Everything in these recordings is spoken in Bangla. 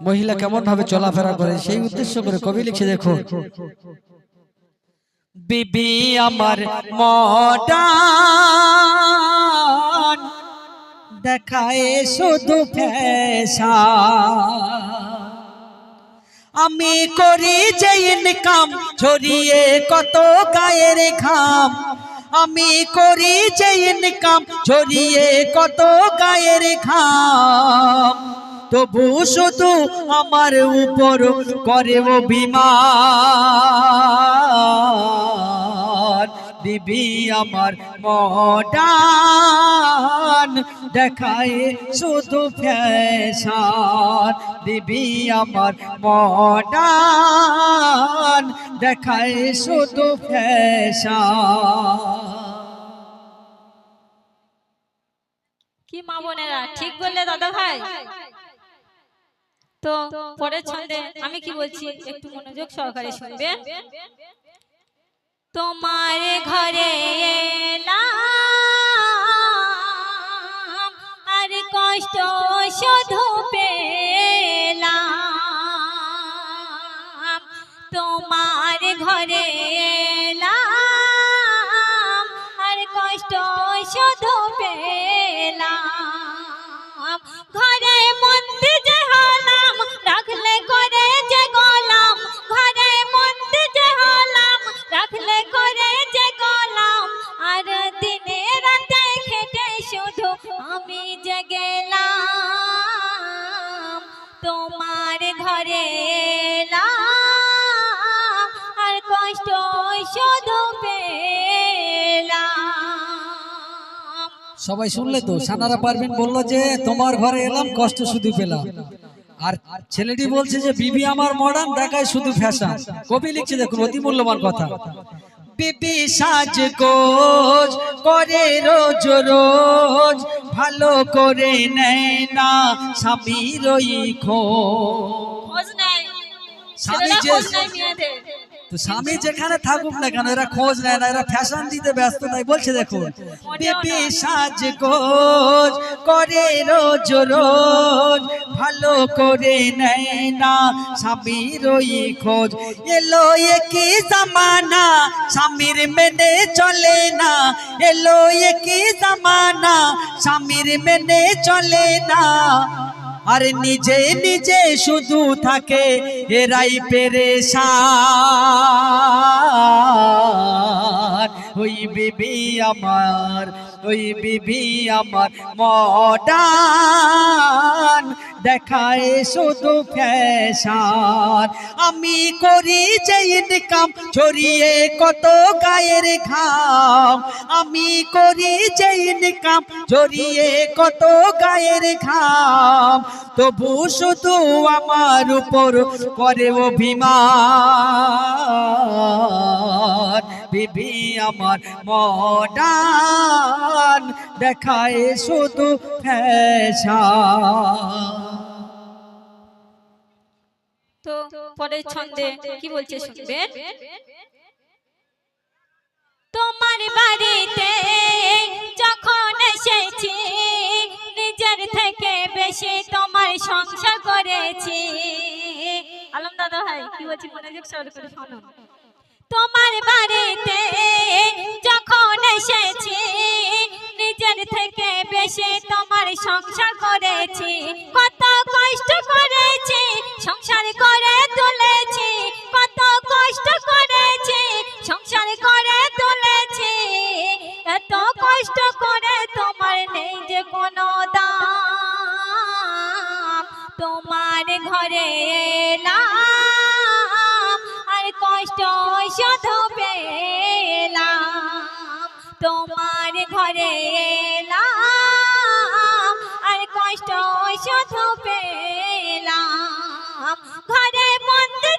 মহিলা কেমন ভাবে চলাফেরা করে? সেই উদ্দেশ্য করে কবি লিখে দেখো। বিবি আমার মডান দেখায় শুধু ফ্যাশন। আমি করি যে ইনকাম ছড়িয়ে কত গায়ের ঘাম। আমি করি যে ইনকাম ছড়িয়ে কত গায়ের ঘাম। তবু শুধু আমার উপর করে ও বিমান। দিবি আমার মডান দেখায় শুধু ফ্যাশন। দিবি আমার মডান দেখায় শুধু ফ্যাশন। কি মা বোনেরা, ঠিক বললে দাদা ভাই? তো পরের ছন্দে আমি কি বলছি? একটু মনোযোগ সহকারে শুনবে। তোমার ঘরে আর কষ্ট শুধু পেলাম। তোমার ঘরে সবাই শুনলে তো সানারা পারবেন বলল যে তোমার ঘরে এলাম কষ্ট শুধু পেলাম। আর ছেলেটি বলছে যে বিবি আমার মডার্ন দেখায় শুধু ফ্যাশন কবি লিখছে দেখুন অতি মূল্যবান কথা। বিবি সাজ গোজ করে রোজ রোজ ভালো করে নেয় না স্বামীর ওই খোঁজ। স্বামী যে তো স্বামী যেখানে থাকুক না কেন এরা খোঁজ নেয় না এরা ফ্যাশন দিতে ব্যস্ত নাই বলছে দেখুন সাজ গোজ করে রোজ রোজ ভালো করে নেয় না স্বামীর ওই খোঁজ। এলো কি জামানা স্বামীর মেনে চলে না। এলো কি জামানা স্বামীর মেনে চলে না। আর নিজে নিজে শুধু থাকে এরাই পেরেশান। ওই বিবি আমার ওই বিবি আমার মডান দেখায় শুধু ফ্যাশন। আমি করি যে ইনকাম, ছড়িয়ে কত গায়ের ঘাম। আমি করি যে ইনকাম, ছড়িয়ে কত গায়ের ঘাম। তবু শুধু আমার উপর করে অভিমান। বিবি আমার মডান দেখায় শুধু ফ্যাশন। তো পরের ছন্দে কি বলছে শুনবেন? তোমার বাড়িতে যখন এসেছি, নিজের থেকে বেশি তোমার সংসার করেছি। আলম দাদা ভাই, কি বলছি মনোযোগ সহকারে করে শুনুন তোমার বাড়িতে যখন এসেছি, নিজের থেকে বেশি তোমার সংসার করেছি। কত কষ্ট করেছে সংসার করে তুলেছি।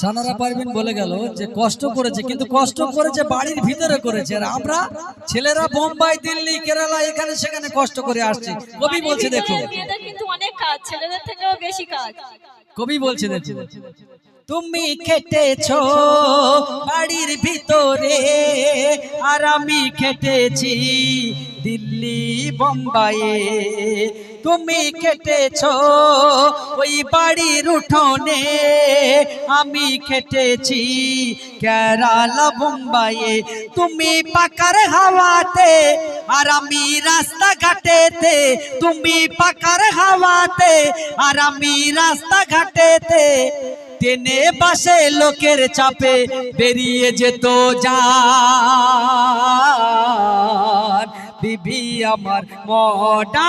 সানারা পারবেন বলে গেল যে কষ্ট করেছে কিন্তু কষ্ট করেছে বাড়ির ভিতরে করেছে। আর আমরা ছেলেরা বোম্বাই দিল্লি কেরালা এখানে সেখানে কষ্ট করে আসছে। কবি বলছে দেখো। কিন্তু অনেক কাজ ছেলেদের থেকেও বেশি কাজ। কবি বলছে দেখো। তুমি খেটেছ বাড়ির ভিতরে আর আমি খেটেছি দিল্লি বোম্বাইয়ে। তুমি খেটেছো, ওই বাড়ির উঠোনে আমি খেটেছি। কেরালা, বোম্বাইয়ে তুমি পাকার হাওয়াতে আর আমি রাস্তা ঘাটেতে তুমি পাকার হাওয়াতে আর আমি রাস্তা ঘাটেতে টেনে বাসে লোকের চাপে বেরিয়ে যেত যান বিবি আমার মডান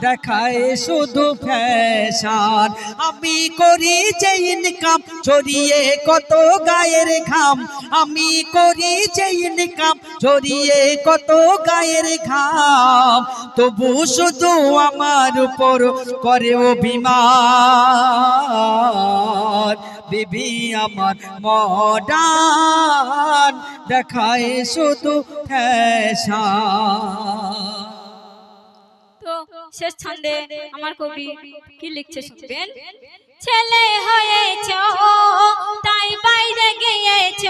দেখায় শুধু ফ্যাশন। আমি করি যে ইনকাম ছড়িয়ে কত গায়ের ঘাম। আমি করি যে ইনকাম ছড়িয়ে কত গায়ের ঘাম। তবু শুধু আমার উপর করে অভিমান। বিবি আমার মডান দেখায় শুধু ফ্যাশন। তো শেষ ছন্দে আমার কবি কি লিখছে শুনবেন? ছেলে হয়েছ তাই বাইরে গিয়েছ।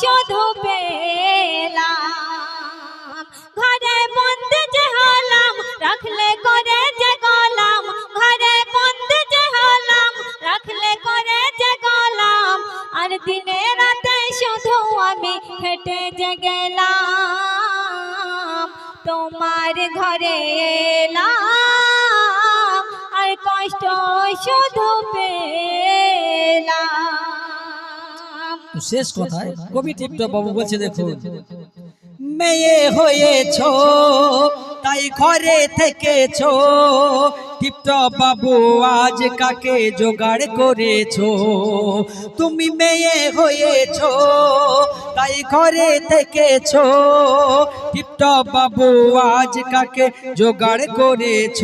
শুধু পেলাম। ঘরে বন্ধ যে হলাম রাখলে করে যে গলাম। ঘরে বন্ধ যে হলাম রাখলে করে যে গলাম। আর দিনে রাতে শুধু আমি হেঁটে যে গেলাম। তোমার ঘরে এলাম, আর কষ্ট শুধু পেলাম। তো শেষ কথায় কবি টিপটা বাবু বলছে দেখো মেয়ে হয়েছো তাই ঘরে থেকেছো। টিপটপ বাবু, আজ কাকে জোগাড় করেছ? তুমি মেয়ে হয়েছো, তাই ঘরে থেকেছো। টিপটপ বাবু, আজ কাকে জোগাড় করেছ?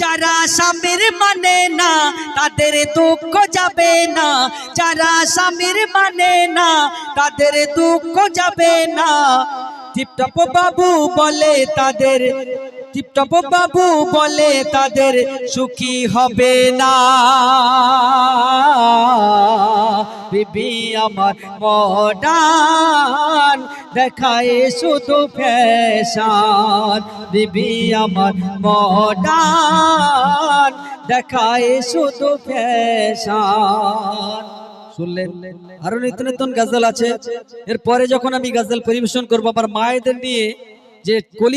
যারা স্বামীর মানে না, তাদের দুঃখ যাবে না। যারা স্বামীর মানে না, তাদের দুঃখ যাবে না। টিপটপ বাবু বলে তাদের, টিপটপ বাবু বলে তাদের সুখী হবে না। বিবি আমার মডান দেখায় শুধু ফ্যাশন। বিবি আমার মডান দেখায় শুধু ফ্যাশন। শুনলেন, আরও নিত্য নতুন গাজল আছে। এরপরে যখন আমি গাজল পরিবেশন করব আবার মায়েদের নিয়ে যে কলি